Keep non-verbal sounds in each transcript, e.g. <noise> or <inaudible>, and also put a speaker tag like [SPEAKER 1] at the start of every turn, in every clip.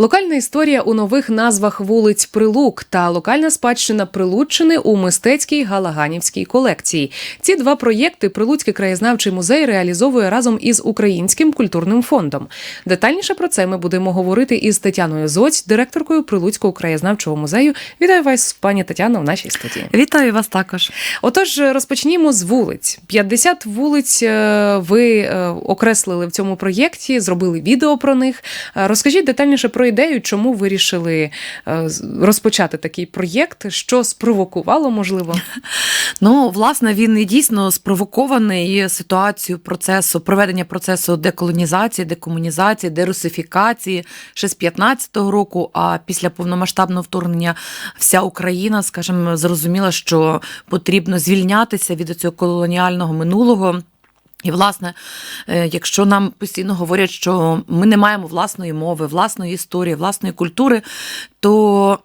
[SPEAKER 1] Локальна історія у нових назвах вулиць Прилук та локальна спадщина Прилуччини у мистецькій Галаганівській колекції. Ці два проєкти Прилуцький краєзнавчий музей реалізовує разом із Українським культурним фондом. Детальніше про це ми будемо говорити із Тетяною Зоць, директоркою Прилуцького краєзнавчого музею. Вітаю вас, пані Тетяно, в нашій студії.
[SPEAKER 2] Вітаю вас також.
[SPEAKER 1] Отож, розпочнімо з вулиць. 50 вулиць е, ви е, окреслили в цьому проєкті, зробили відео про них. Е, Розкажіть детальніше про ідею, чому вирішили е, розпочати такий проєкт, що спровокувало, можливо. <laughs>
[SPEAKER 2] Ну, власне, він і дійсно спровокований ситуацією процесу проведення процесу деколонізації, декомунізації, дерусифікації ще з 15-го року. А після повномасштабного вторгнення вся Україна, скажімо, зрозуміла, що потрібно звільнятися від цього колоніального минулого. І, власне, е, якщо нам постійно говорять, що ми не маємо власної мови, власної історії, власної культури, то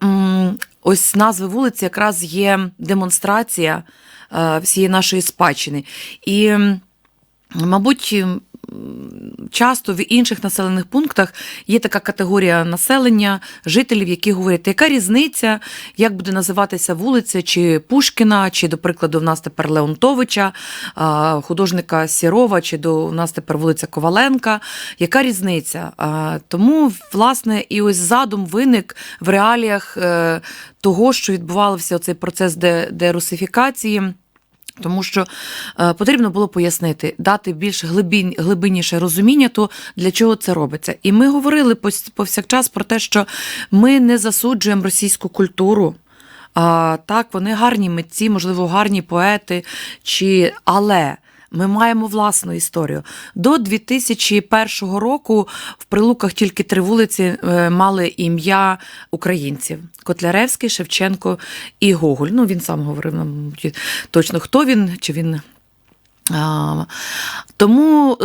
[SPEAKER 2] ось назви вулиці якраз є демонстрація е, всієї нашої спадщини. І, мабуть, часто в інших населених пунктах є така категорія населення, жителів, які говорять, яка різниця, як буде називатися вулиця, чи Пушкіна, чи, до прикладу, в нас тепер Леонтовича, художника Сірова, чи до у нас тепер вулиця Коваленка. Яка різниця? Тому, власне, і ось задум виник в реаліях е, того, що відбувався цей процес де- дерусифікації. Тому що е, потрібно було пояснити, дати більш глибін, глибинніше розуміння, то для чого це робиться. І ми говорили повсякчас про те, що ми не засуджуємо російську культуру. А, так, вони гарні митці, можливо, гарні поети, чи... але ми маємо власну історію. До 2001 року в Прилуках тільки три вулиці е, мали ім'я українців: Котляревський, Шевченко і Гоголь. Ну, він сам говорив нам точно, хто він, чи він. А, тому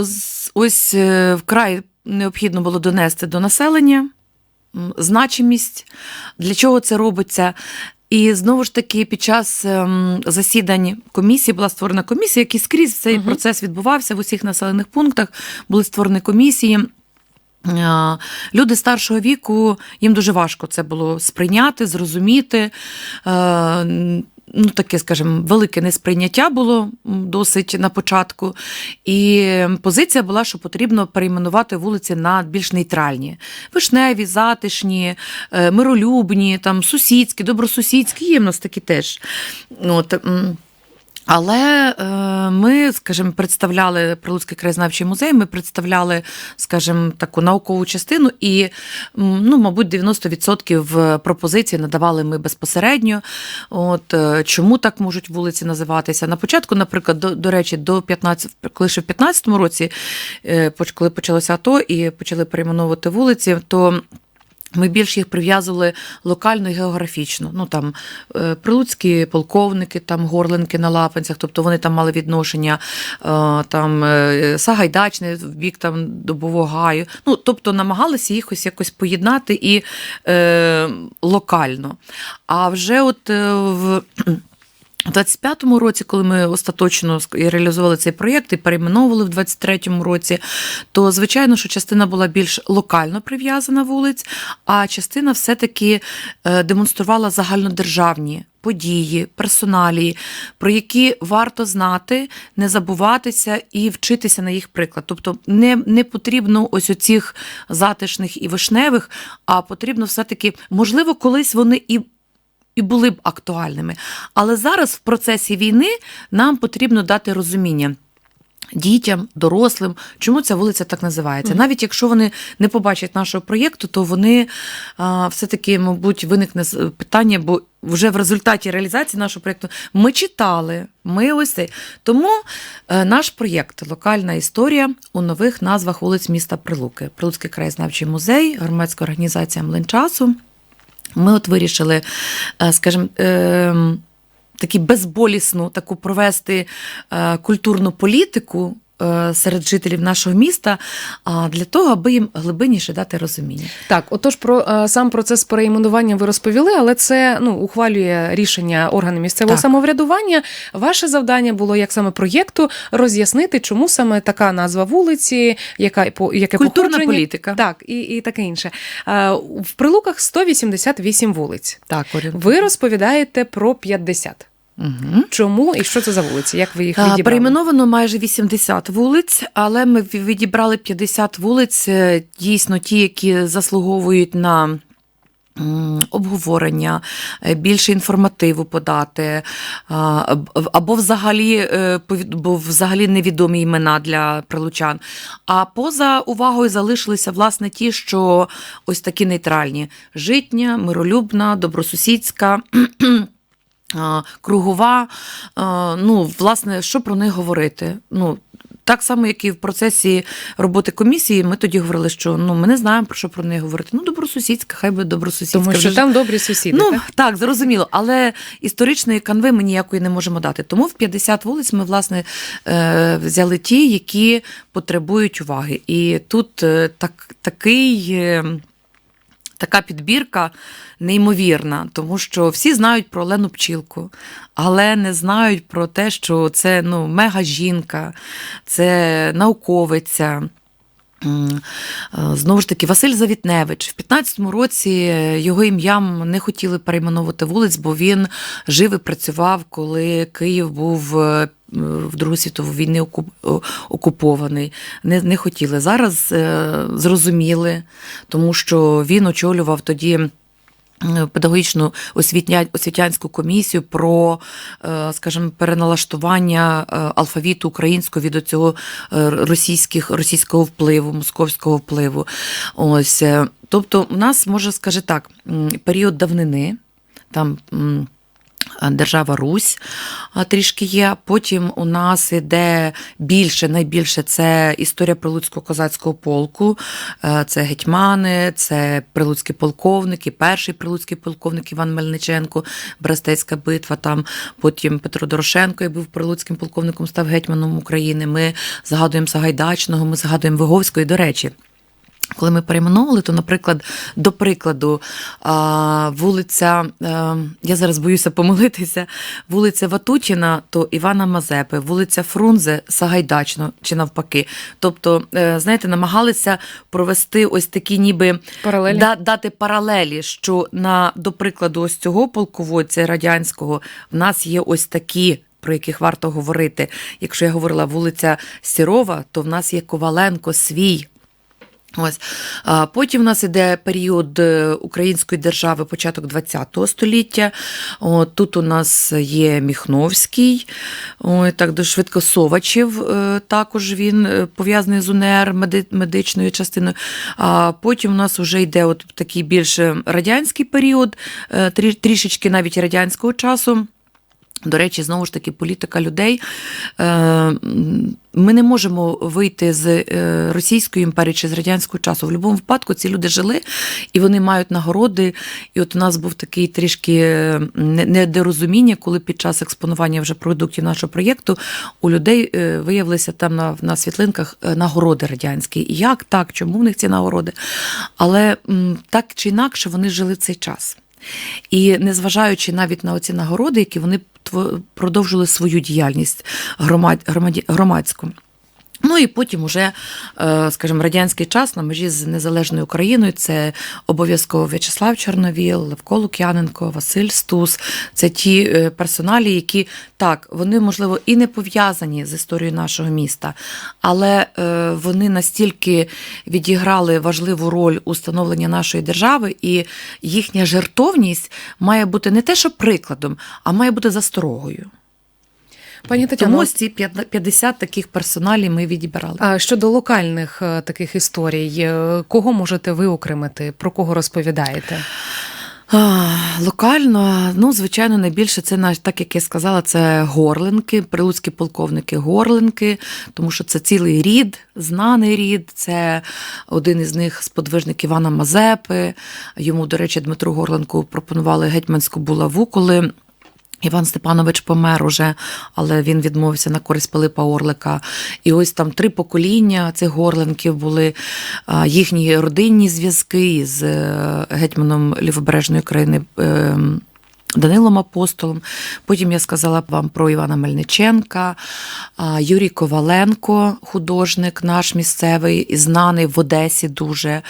[SPEAKER 2] ось е, вкрай необхідно було донести до населення значимість, для чого це робиться. І знову ж таки, під час ем, засідань комісії була створена комісія, який скрізь цей
[SPEAKER 1] Мгм.
[SPEAKER 2] процес відбувався в усіх населених пунктах. Були створені комісії. Е, Люди старшого віку, їм дуже важко це було сприйняти, зрозуміти. Ну, таке, скажімо, велике несприйняття було досить на початку. І позиція була, що потрібно перейменувати вулиці на більш нейтральні: вишневі, затишні, е, миролюбні, там, сусідські, добросусідські, є в нас такі теж. От, але е, ми, скажімо, представляли Прилуцький краєзнавчий музей, ми представляли, скажімо, таку наукову частину, і, ну, мабуть, 90% пропозицій надавали ми безпосередньо. От е, чому так можуть вулиці називатися? На початку, наприклад, до, до речі, до 15, коли ще в 15-му році, е, коли почалося АТО і почали перейменовувати вулиці, то ми більш їх прив'язували локально і географічно. Ну там е, прилуцькі полковники, там горлинки на лапанцях, тобто вони там мали відношення е, там Сагайдачний в бік там Добового гаю. Ну, тобто намагалися їх ось якось поєднати і е, локально. А вже от е, в. У 25-му році, коли ми остаточно реалізували цей проєкт і перейменовували в 23-му році, то звичайно, що частина була більш локально прив'язана вулиць, а частина все-таки е, демонструвала загальнодержавні події, персоналії, про які варто знати, не забуватися і вчитися на їх приклад. Тобто не, не потрібно ось оцих затишних і вишневих, а потрібно все-таки, можливо, колись вони і і були б актуальними. Але зараз в процесі війни нам потрібно дати розуміння. Дітям, дорослим, чому ця вулиця так називається. Навіть якщо вони не побачать нашого проєкту, то вони а, все-таки, мабуть, виникне питання, бо вже в результаті реалізації нашого проєкту ми читали, ми ось цей. Тому е, наш проєкт Локальна історія у нових назвах вулиць міста Прилуки. Прилуцький краєзнавчий музей, громадська організація Млин часу. Ми от вирішили, е, скажімо, таку такі безболісну таку провести е, культурну політику серед жителів нашого міста, для того, аби їм глибинніше дати розуміння.
[SPEAKER 1] Так, отож, про е, сам процес перейменування ви розповіли, але це ну ухвалює рішення органи місцевого
[SPEAKER 2] Так.
[SPEAKER 1] самоврядування. Ваше завдання було як саме проєкту роз'яснити, чому саме така назва вулиці, яка по яке
[SPEAKER 2] Культурна
[SPEAKER 1] походження.
[SPEAKER 2] політика.
[SPEAKER 1] Так, і, і таке інше. Е, В прилуках 188 вулиць.
[SPEAKER 2] Так, Орін.
[SPEAKER 1] Ви розповідаєте про 50.
[SPEAKER 2] Угу.
[SPEAKER 1] Чому і що це за вулиці? Як ви їх
[SPEAKER 2] А,
[SPEAKER 1] відібрали?
[SPEAKER 2] Перейменовано майже 80 вулиць, але ми відібрали 50 вулиць, е, дійсно ті, які заслуговують на. Обговорення, е, більше інформативу подати, або взагалі, е, бо взагалі невідомі імена для прилучан. А поза увагою залишилися власне ті, що ось такі нейтральні: житня, миролюбна, добросусідська. Кругова, ну, власне, що про них говорити? Ну, так само, як і в процесі роботи комісії, ми тоді говорили, що ну, ми не знаємо, про що про неї говорити. Ну, добросусідська, хай буде добросусідська.
[SPEAKER 1] Тому що
[SPEAKER 2] ж-
[SPEAKER 1] там добрі сусіди.
[SPEAKER 2] Ну,
[SPEAKER 1] так?
[SPEAKER 2] так, зрозуміло. Але історичної канви ми ніякої не можемо дати. Тому в 50 вулиць ми, власне, е, взяли ті, які потребують уваги. І тут е, так, такий. Така підбірка неймовірна, тому що всі знають про Олену Пчілку, але не знають про те, що це ну, мега жінка, це науковиця. Е, Знову ж таки, Василь Завітневич. В 15-му році його ім'ям не хотіли перейменовувати вулиць, бо він жив і працював, коли Київ був е, в Другу світову війни окупований. Не, не хотіли. Зараз е, зрозуміли, тому що він очолював тоді. Педагогічну освітянську комісію про, е, скажімо, переналаштування е, алфавіту українського від цього російських, російського впливу, московського впливу. Ось, е, тобто, у нас, може, скажи так, період давнини, там. М, Держава Русь трішки є. Потім у нас іде більше, найбільше це історія Прилуцького козацького полку, Е, це гетьмани, це прилуцькі полковники, перший прилуцький полковник Іван Мельниченко, Брестецька битва. Там потім Петро Дорошенко, який був прилуцьким полковником, став гетьманом України. Ми згадуємо Сагайдачного, ми згадуємо Виговського. І, до речі, коли ми перейменовували, то, наприклад, до прикладу, вулиця, е, я зараз боюся помилитися, вулиця Ватутіна, то Івана Мазепи, вулиця Фрунзе, Сагайдачно чи навпаки. Тобто, е, знаєте, намагалися провести ось такі ніби
[SPEAKER 1] Паралелі.
[SPEAKER 2] да, дати паралелі, що на, до прикладу, ось цього полководця радянського в нас є ось такі. Про яких варто говорити. Якщо я говорила вулиця Сірова, то в нас є Коваленко свій. Ось потім у нас іде період е, української держави, початок ХХ століття. От, тут у нас є Міхновський, ой, так до швидко Совачів, е, також він е, пов'язаний з УНР медичною частиною. А потім у нас вже йде от такий більш радянський період, трішечки навіть радянського часу. До речі, знову ж таки, політика людей. Е, Ми не можемо вийти з е, Російської імперії чи з радянського часу. В будь-якому випадку ці люди жили і вони мають нагороди. І от у нас був такий трішки е, недорозуміння, коли під час експонування вже продуктів нашого проєкту у людей виявилися там на, на світлинках нагороди радянські. Як так? Чому в них ці нагороди? Але так чи інакше вони жили в цей час. І незважаючи навіть на оці нагороди, які вони продовжили свою діяльність громад, громаді- громадську. Ну і потім уже, е, скажімо, радянський час на межі з незалежною Україною це обов'язково В'ячеслав Чорновіл, Левко Лук'яненко, Василь Стус. Це ті е, персоналі, які так, вони, можливо, і не пов'язані з історією нашого міста, але е, вони настільки відіграли важливу роль у становленні нашої держави, і їхня жертовність має бути не те, що прикладом, а має бути засторогою.
[SPEAKER 1] Пані Тетяно,
[SPEAKER 2] Тому ось ці 50 таких персоналів ми відібрали.
[SPEAKER 1] А щодо локальних е, таких історій, е, кого можете ви окремити? Про кого розповідаєте?
[SPEAKER 2] Локально, ну, звичайно, найбільше це наш, так як я сказала, це горлинки, прилуцькі полковники горлинки, тому що це цілий рід, знаний рід. Це один із них сподвижник Івана Мазепи. Йому, до речі, Дмитру Горленку пропонували гетьманську булаву, коли Іван Степанович помер уже, але він відмовився на користь Пилипа Орлика. І ось там три покоління цих горленків були їхні родинні зв'язки з е, гетьманом Лівобережної країни. Данилом Апостолом. Потім я сказала вам про Івана Мельниченка, Юрій Коваленко, художник наш місцевий, і знаний в Одесі дуже.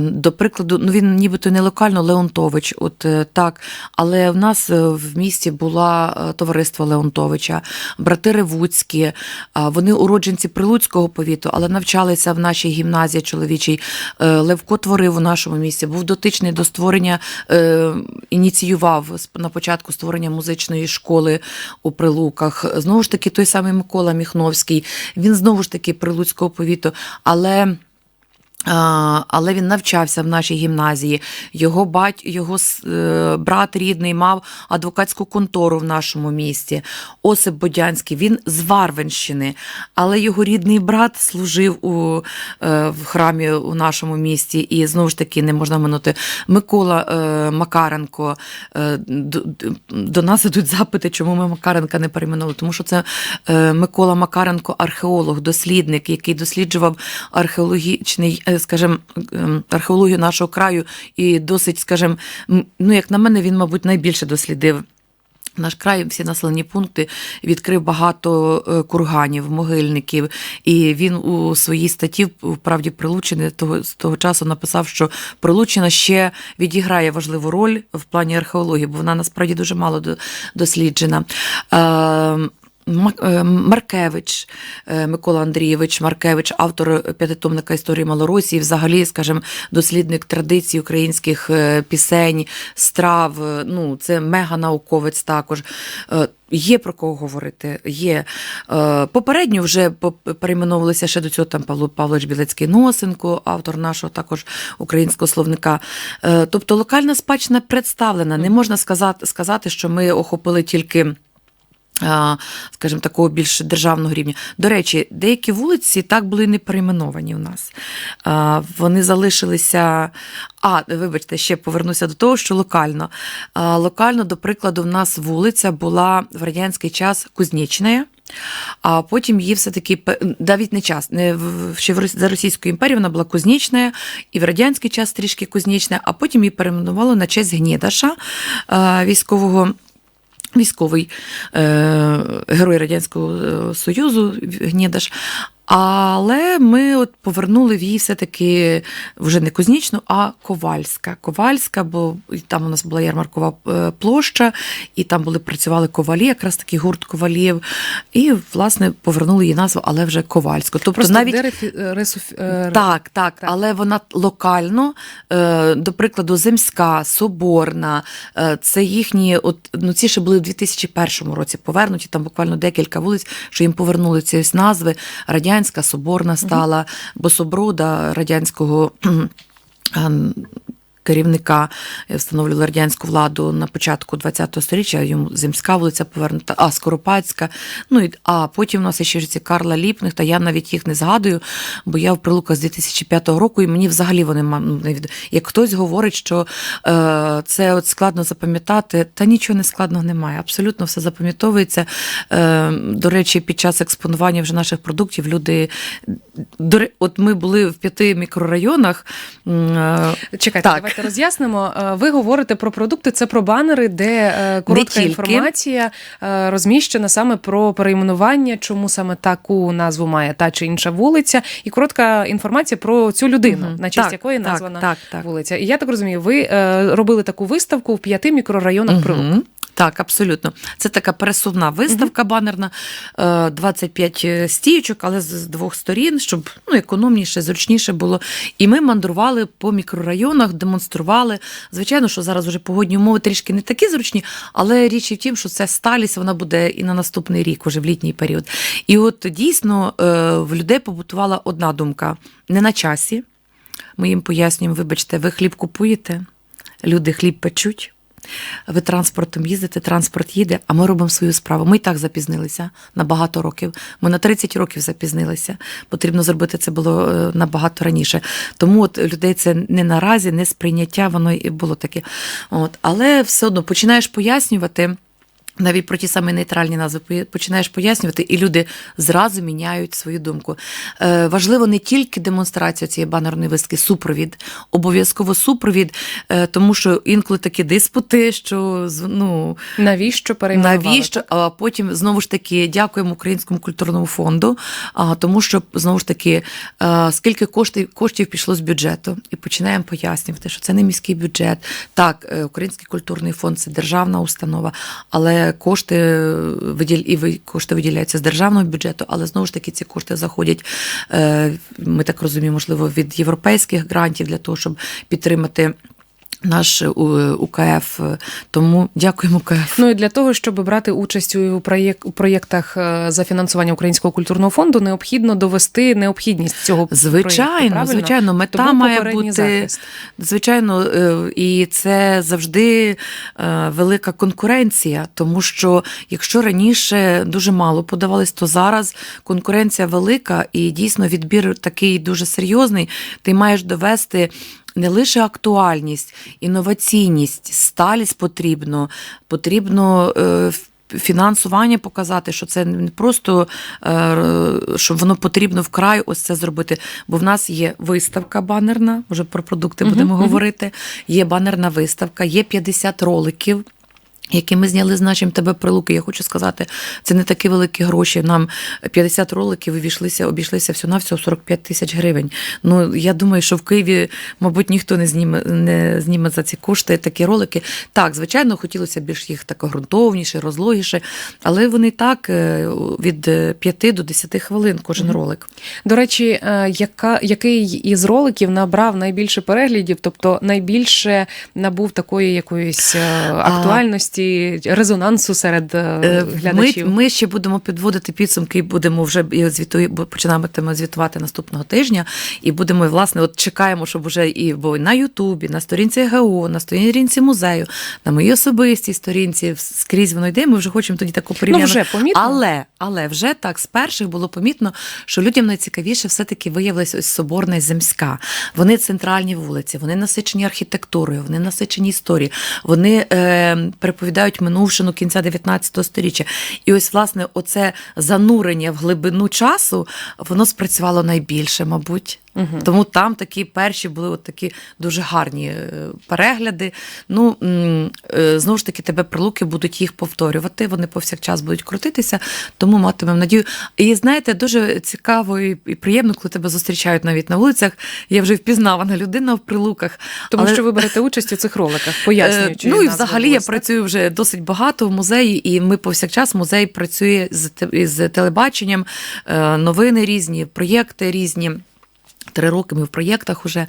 [SPEAKER 2] До прикладу, ну він нібито не локально Леонтович, от е, так. Але в нас е, в місті була е, товариство Леонтовича, брати Ревуцькі. Вони уродженці Прилуцького повіту, але навчалися в нашій гімназії чоловічій. Левко творив у нашому місті, був дотичний до створення, ініціював на початку створення музичної школи у Прилуках. Знову ж таки, той самий Микола Міхновський, він знову ж таки Прилуцького повіту, але. Але він навчався в нашій гімназії. Його бать, його е, брат рідний мав адвокатську контору в нашому місті. Осип Бодянський, він з Варвенщини, але його рідний брат служив у, е, в храмі у нашому місті. І знову ж таки не можна минути. Микола е, Макаренко. До, нас ідуть запити, чому ми Макаренка не перейменували. Тому що це Микола Макаренко, археолог, дослідник, який досліджував археологічний, скажімо, ем, археологію нашого краю, і досить, скажімо, ну як на мене, він, мабуть, найбільше дослідив. Наш край, всі населені пункти відкрив багато е, курганів, могильників, і він у своїй статті в правді Прилучини того з того часу написав, що Прилучина ще відіграє важливу роль в плані археології, бо вона насправді дуже мало досліджена. Е, Маркевич е, Микола Андрійович Маркевич, автор п'ятитомника історії Малоросії, взагалі, скажімо, дослідник традицій українських е, пісень, страв. Ну, це мега-науковець також. Є про кого говорити. Є попередньо вже перейменовувалися ще до цього там Павло Павлович Білецький Носенко, автор нашого також українського словника. Тобто локальна спадщина представлена. Не можна сказати, сказати, що ми охопили тільки скажімо, такого більш державного рівня. До речі, деякі вулиці так були не перейменовані у нас. Вони залишилися. А, вибачте, ще повернуся до того, що локально. Локально, до прикладу, в нас вулиця була в радянський час Кузнічна. А потім її все-таки навіть не час, не ще в за Російською імперією вона була Кузнічна, і в радянський час трішки Кузнічна, а потім її перейменували на честь Гнєдаша, е, військового військовий е, герой Радянського е, Союзу Гнєдаш. Але ми от повернули в її все-таки вже не Кузнічну, а Ковальська. Ковальська, бо там у нас була ярмаркова е, площа, і там були працювали ковалі, якраз такий гурт ковалів. І, власне, повернули її назву, але вже Ковальську. Тобто
[SPEAKER 1] Просто
[SPEAKER 2] навіть
[SPEAKER 1] дерефі- е, ресуф- е,
[SPEAKER 2] так, так,
[SPEAKER 1] Так.
[SPEAKER 2] але вона локально, до прикладу, Земська, Соборна, це їхні, от ну ці ще були в 2001 році повернуті. Там буквально декілька вулиць, що їм повернули ці ось назви. Радянська, Соборна стала, бо собруда радянського. Керівника е, встановлювали радянську владу на початку ХХ століття, йому Земська вулиця повернута, а Скоропадська. Ну і а потім у нас ще ж ці Карла Ліпних, та я навіть їх не згадую, бо я в Прилуках з 2005 року, і мені взагалі вони ну, не від... Як хтось говорить, що е, це от складно запам'ятати, та нічого не складного немає. Абсолютно все запам'ятовується. Е, до речі, під час експонування вже наших продуктів люди. От ми були в п'яти мікрорайонах. е,
[SPEAKER 1] Чекайте,
[SPEAKER 2] Так.
[SPEAKER 1] давайте роз'яснимо. Е, Ви говорите про продукти, це про банери, де е, коротка інформація е, розміщена саме про перейменування, чому саме таку назву має та чи інша вулиця, і коротка інформація про цю людину,
[SPEAKER 2] Мгм.
[SPEAKER 1] на честь
[SPEAKER 2] Так,
[SPEAKER 1] якої названа
[SPEAKER 2] так, так.
[SPEAKER 1] вулиця. І я так розумію, ви робили таку виставку в п'яти мікрорайонах Прилук.
[SPEAKER 2] Так, абсолютно. Це така пересувна виставка банерна, е, 25 стіючок, але з з двох сторін, щоб ну, економніше, зручніше було. І ми мандрували по мікрорайонах, демонстрували. Звичайно, що зараз вже погодні умови трішки не такі зручні, але річ і в тім, що це сталість, вона буде і на наступний рік, уже в літній період. І от дійсно е, в людей побутувала одна думка: не на часі. Ми їм пояснюємо, вибачте, ви хліб купуєте, люди хліб печуть. Ви транспортом їздите, транспорт їде, а ми робимо свою справу. Ми і так запізнилися на багато років. Ми на 30 років запізнилися. Потрібно зробити це було е, набагато раніше. Тому от людей це не наразі, не сприйняття, воно і було таке. От. Але все одно починаєш пояснювати. Навіть про ті самі нейтральні назви починаєш пояснювати, і люди зразу міняють свою думку. Е, важливо не тільки демонстрація цієї банерної виставки, супровід, обов'язково супровід, е, тому що інколи такі диспути, що ну,
[SPEAKER 1] Навіщо перейменували?
[SPEAKER 2] навіщо, а потім знову ж таки дякуємо Українському культурному фонду, а, тому що знову ж таки, е, скільки коштів, коштів пішло з бюджету, і починаємо пояснювати, що це не міський бюджет. Так, е, Український культурний фонд це державна установа, але кошти е, і кошти виділяються з державного бюджету, але знову ж таки ці кошти заходять, е, ми так розуміємо, можливо, від європейських грантів для того, щоб підтримати. Наш е, УКФ, тому дякуємо УКФ.
[SPEAKER 1] Ну і для того, щоб брати участь у проєк- проєктах е, за фінансування Українського культурного фонду, необхідно довести необхідність цього
[SPEAKER 2] Звичайно,
[SPEAKER 1] правильно?
[SPEAKER 2] звичайно, мета
[SPEAKER 1] Тому
[SPEAKER 2] має бути
[SPEAKER 1] захист.
[SPEAKER 2] звичайно, е, і це завжди е, велика конкуренція, тому що якщо раніше дуже мало подавались, то зараз конкуренція велика і дійсно відбір такий дуже серйозний. Ти маєш довести. Не лише актуальність, інноваційність, сталість потрібно, потрібно е, фінансування показати, що це не просто е, що воно потрібно вкрай ось це зробити. Бо в нас є виставка банерна, вже про продукти
[SPEAKER 1] будемо
[SPEAKER 2] будемо
[SPEAKER 1] мгм.
[SPEAKER 2] говорити. Є банерна виставка, є 50 роликів. Які ми зняли з нашим тебе прилуки, я хочу сказати, це не такі великі гроші. Нам 50 роликів увійшлися, обійшлися всього на всього 45 тисяч гривень. Ну я думаю, що в Києві, мабуть, ніхто не зніме не зніме за ці кошти такі ролики. Так, звичайно, хотілося більш їх так ґрунтовніше, розлогіше, але вони так е, від 5 до 10 хвилин кожен
[SPEAKER 1] Мгм.
[SPEAKER 2] ролик.
[SPEAKER 1] До речі, е, яка, який із роликів набрав найбільше переглядів, тобто найбільше набув такої якоїсь е, актуальності, резонансу серед е,
[SPEAKER 2] Е, Ми, ми ще будемо підводити підсумки і будемо вже звіту, починаємо звітувати наступного тижня. І будемо, власне, от чекаємо, щоб вже і бо на Ютубі, на сторінці ГО, на сторінці музею, на моїй особистій сторінці, скрізь воно йде. Ми вже хочемо тоді таку
[SPEAKER 1] Ну, вже помітно.
[SPEAKER 2] Але, але вже так з перших було помітно, що людям найцікавіше все-таки виявилась ось Соборна Земська. Вони центральні вулиці, вони насичені архітектурою, вони насичені історією, вони е, переповідають минувшину кінця 19 століття. І ось, власне, оце занурення в глибину часу, воно спрацювало найбільше, мабуть.
[SPEAKER 1] Мгм.
[SPEAKER 2] Тому там такі перші були от такі дуже гарні е, перегляди. Ну е, знову ж таки, тебе прилуки будуть їх повторювати. Вони повсякчас будуть крутитися, тому матимемо надію. І знаєте, дуже цікаво і приємно, коли тебе зустрічають навіть на вулицях. Я вже впізнавана людина в прилуках.
[SPEAKER 1] Тому
[SPEAKER 2] але-
[SPEAKER 1] що ви берете участь у цих роликах,
[SPEAKER 2] Е,
[SPEAKER 1] пояснюючи.
[SPEAKER 2] Ну і взагалі я працюю вже досить багато в музеї, і ми повсякчас музей працює з, з телебаченням, новини різні, проєкти різні. Три роки ми в проєктах уже.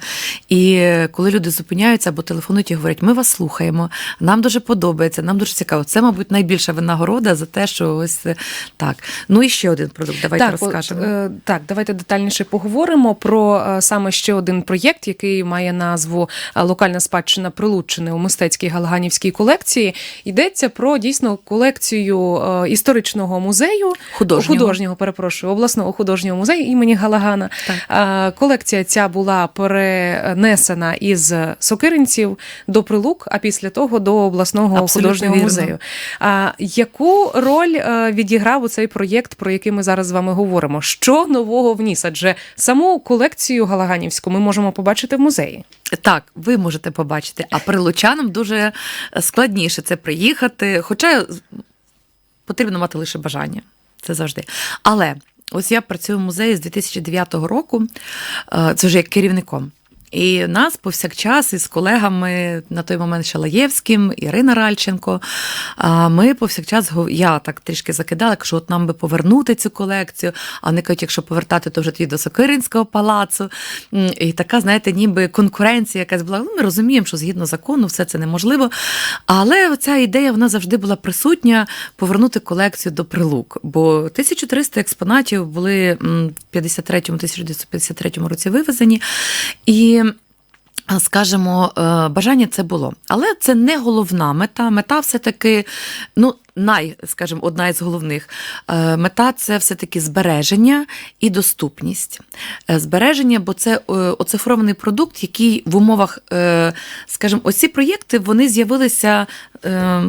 [SPEAKER 2] І коли люди зупиняються або телефонують і говорять, ми вас слухаємо, нам дуже подобається, нам дуже цікаво. Це, мабуть, найбільша винагорода за те, що ось е, так. Ну і ще один продукт. Давайте
[SPEAKER 1] так, от,
[SPEAKER 2] розкажемо.
[SPEAKER 1] е, так, давайте детальніше поговоримо про е, саме ще один проєкт, який має назву Локальна спадщина Прилуччини у мистецькій галаганівській колекції. Йдеться про дійсно колекцію історичного музею,
[SPEAKER 2] Художнього.
[SPEAKER 1] художнього, перепрошую, обласного художнього музею імені Галагана.
[SPEAKER 2] Так.
[SPEAKER 1] Колекція ця була перенесена із Сокиринців до Прилук, а після того до обласного
[SPEAKER 2] Абсолютно
[SPEAKER 1] художнього
[SPEAKER 2] вірно.
[SPEAKER 1] музею. А яку роль е, відіграв у цей проєкт, про який ми зараз з вами говоримо? Що нового вніс? Адже саму колекцію Галаганівську ми можемо побачити в музеї.
[SPEAKER 2] Так, ви можете побачити, а прилучанам дуже складніше це приїхати, хоча потрібно мати лише бажання. Це завжди. Але ось я працюю в музеї з 2009 року, е, це вже як керівником. І нас повсякчас із колегами на той момент Шалаєвським, Ірина Ральченко. Ми повсякчас я так трішки закидала, кажу, от нам би повернути цю колекцію. А вони кажуть, якщо повертати, то вже тоді до Сокиринського палацу. І така, знаєте, ніби конкуренція якась була. Ну, ми розуміємо, що згідно закону все це неможливо. Але ця ідея вона завжди була присутня повернути колекцію до прилук. Бо 1300 експонатів були в 53-1953 році вивезені. І Скажімо, е, бажання це було. Але це не головна мета. Мета все-таки, ну, най, скажімо, одна із головних е, мета це все-таки збереження і доступність. Е, Збереження, бо це е, оцифрований продукт, який в умовах, скажімо, ось ці проєкти вони з'явилися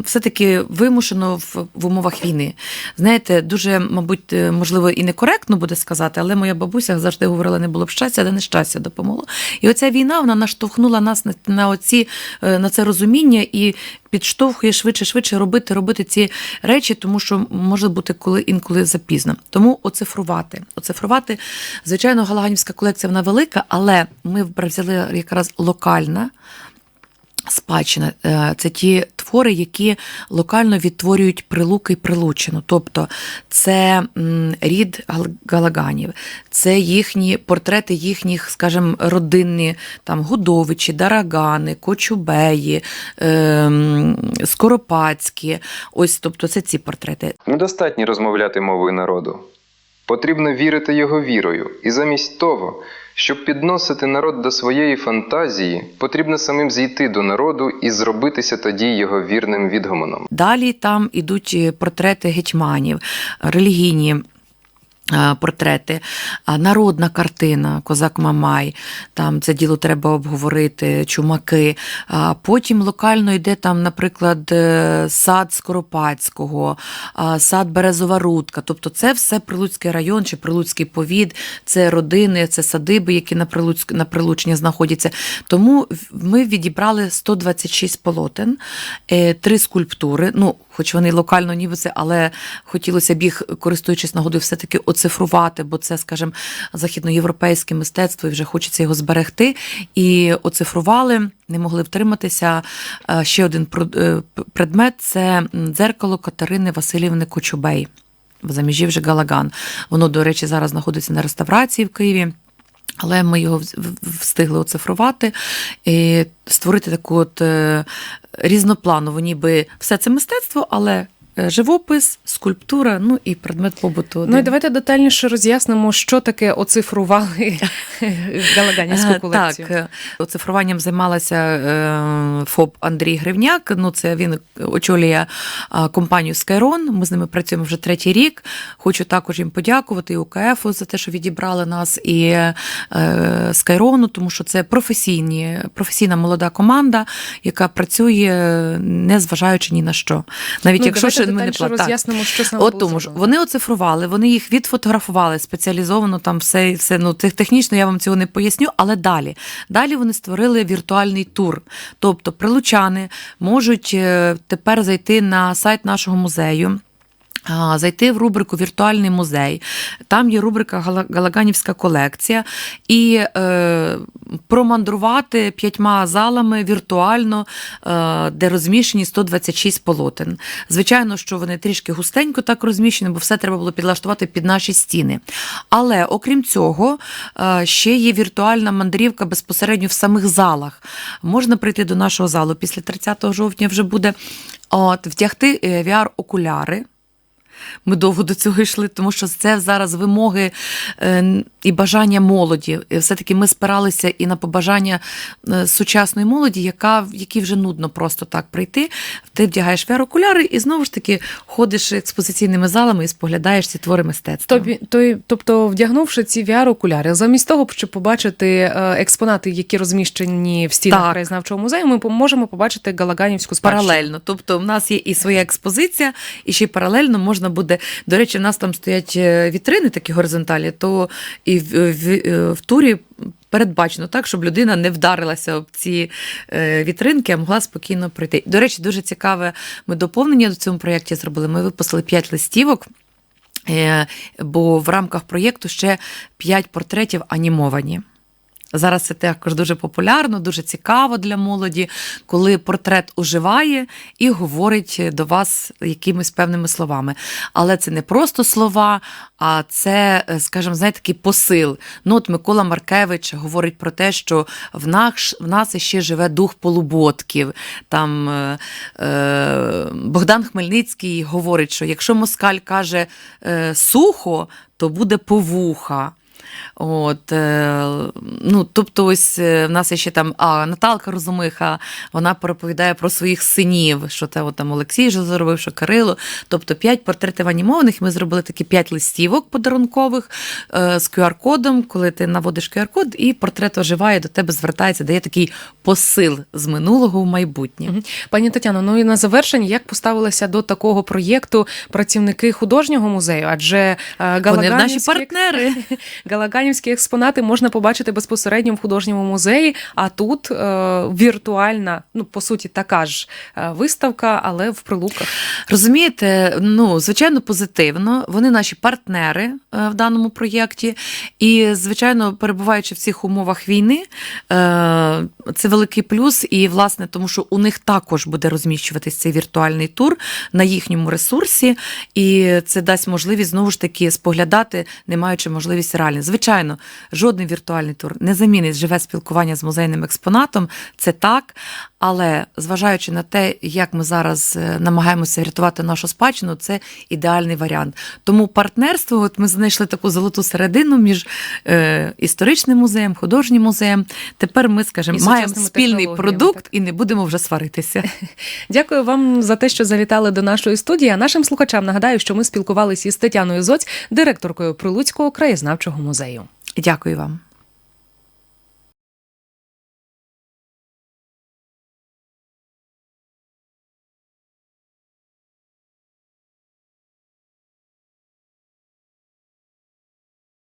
[SPEAKER 2] все-таки вимушено в, умовах війни. Знаєте, дуже, мабуть, можливо, і некоректно буде сказати, але моя бабуся завжди говорила: не було б щастя, де нещастя допомогло. І оця війна вона наштовхнула нас на, оці, на це розуміння і підштовхує швидше, швидше робити, робити ці речі, тому що може бути коли інколи запізно. Тому оцифрувати. Оцифрувати, звичайно, Галаганівська колекція вона велика, але ми взяли якраз локальна. Спадщина Е, це ті твори, які локально відтворюють прилуки і прилучину. Тобто це рід Гал- Галаганів, це їхні портрети їхніх, скажімо, родинні там Гудовичі, Дарагани, Кочубеї, ем, Скоропадські. Ось, тобто, це ці портрети.
[SPEAKER 3] Недостатньо розмовляти мовою народу. Потрібно вірити його вірою, і замість того, щоб підносити народ до своєї фантазії, потрібно самим зійти до народу і зробитися тоді його вірним відгомоном.
[SPEAKER 2] Далі там ідуть е, портрети гетьманів, релігійні. Е, Портрети, народна картина, козак Мамай, там це діло треба обговорити, чумаки. Потім локально йде там, наприклад, е, сад Скоропадського, сад Березова Рудка. Тобто це все Прилуцький район чи Прилуцький повід, це родини, це садиби, які на Прилуцьк, на Прилучні знаходяться. Тому ми відібрали 126 полотен, е, три скульптури. Ну, хоч вони локально ніби це, але хотілося б їх, користуючись нагодою, все-таки оцифрувати, бо це, скажімо, західноєвропейське мистецтво, і вже хочеться його зберегти. І оцифрували, не могли втриматися. Е, Ще один е, предмет це дзеркало Катерини Васильівни Кочубей. В заміжівжі Галаган. Воно, до речі, зараз знаходиться на реставрації в Києві. Але ми його встигли оцифрувати і створити таку от е, різнопланову, ніби все це мистецтво, але живопис, скульптура, ну і предмет побуту.
[SPEAKER 1] Ну і давайте детальніше роз'яснимо, що таке оцифрували <laughs> Галаганівську
[SPEAKER 2] Е,
[SPEAKER 1] колекцію.
[SPEAKER 2] Так, е, оцифруванням займалася е, ФОП Андрій Гривняк. Ну, це він очолює е, компанію Skyron. Ми з ними працюємо вже третій рік. Хочу також їм подякувати і УКФу за те, що відібрали нас, і е, Skyron, тому що це професійні, професійна молода команда, яка працює не зважаючи ні на що. Навіть
[SPEAKER 1] Ну,
[SPEAKER 2] якщо ще
[SPEAKER 1] детальніше
[SPEAKER 2] платимо.
[SPEAKER 1] роз'яснимо, що саме
[SPEAKER 2] От тому ж вони оцифрували, вони їх відфотографували спеціалізовано. Там все, все ну технічно я вам цього не поясню. Але далі далі вони створили віртуальний тур. Тобто прилучани можуть е, тепер зайти на сайт нашого музею. Зайти в рубрику Віртуальний музей, там є рубрика Галаганівська колекція, і е, промандрувати п'ятьма залами віртуально, е, де розміщені 126 полотен. Звичайно, що вони трішки густенько так розміщені, бо все треба було підлаштувати під наші стіни. Але окрім цього, е, ще є віртуальна мандрівка безпосередньо в самих залах. Можна прийти до нашого залу після 30 жовтня вже буде. От, втягти е, VR-окуляри. Ми довго до цього йшли, тому що це зараз вимоги е, і бажання молоді. Все-таки ми спиралися і на побажання е, сучасної молоді, яка, якій вже нудно просто так прийти. Ти вдягаєш VR-окуляри і знову ж таки ходиш експозиційними залами і споглядаєш ці твори мистецтва.
[SPEAKER 1] Тобто, вдягнувши ці VR-окуляри, замість того, щоб побачити е, експонати, які розміщені в стінах краєзнавчого музею, ми можемо побачити Галаганівську спадщину.
[SPEAKER 2] Паралельно. Тобто, в нас є і своя експозиція, і ще й паралельно можна буде. До речі, в нас там стоять е, вітрини такі горизонталі, то і в, в, в турі. Передбачено так, щоб людина не вдарилася об ці е, вітринки, а могла спокійно пройти. До речі, дуже цікаве ми доповнення до цьому проєкті зробили. Ми випустили 5 листівок, е, бо в рамках проєкту ще 5 портретів анімовані. Зараз це також дуже популярно, дуже цікаво для молоді, коли портрет оживає і говорить до вас якимись певними словами. Але це не просто слова, а це, е, скажімо, знаєте, такий посил. Ну, от Микола Маркевич говорить про те, що в нас, в нас ще живе дух полуботків. Там е, е, Богдан Хмельницький говорить, що якщо москаль каже е, сухо, то буде повуха. От, е, ну, тобто, ось е, в нас є ще там а, Наталка Розумиха, вона переповідає про своїх синів, що те от, там Олексій вже зробив, що Кирило. Тобто п'ять портретів анімованих. Ми зробили такі п'ять листівок подарункових е, з QR-кодом, коли ти наводиш QR-код, і портрет оживає, до тебе звертається, дає такий посил з минулого в майбутнє.
[SPEAKER 1] Пані Тетяно, ну і на завершення, як поставилися до такого проєкту працівники художнього музею? Адже е,
[SPEAKER 2] Вони наші партнери. <laughs>
[SPEAKER 1] галаганівські експонати можна побачити безпосередньо в художньому музеї, а тут е, віртуальна, ну по суті, така ж е, виставка, але в прилуках.
[SPEAKER 2] Розумієте, ну звичайно, позитивно. Вони наші партнери е, в даному проєкті. І, звичайно, перебуваючи в цих умовах війни, е, це великий плюс. І, власне, тому що у них також буде розміщуватись цей віртуальний тур на їхньому ресурсі, і це дасть можливість знову ж таки споглядати, не маючи можливість реально. Звичайно, жодний віртуальний тур не замінить живе спілкування з музейним експонатом. Це так. Але зважаючи на те, як ми зараз е, намагаємося рятувати нашу спадщину, це ідеальний варіант. Тому партнерство, от ми знайшли таку золоту середину між е, історичним музеєм, художнім музеєм. Тепер ми, скажімо, маємо спільний продукт
[SPEAKER 1] так.
[SPEAKER 2] і не будемо вже сваритися. <laughs>
[SPEAKER 1] Дякую вам за те, що завітали до нашої студії. А нашим слухачам нагадаю, що ми спілкувалися із Тетяною Зоць, директоркою Прилуцького краєзнавчого музею.
[SPEAKER 2] Дякую вам.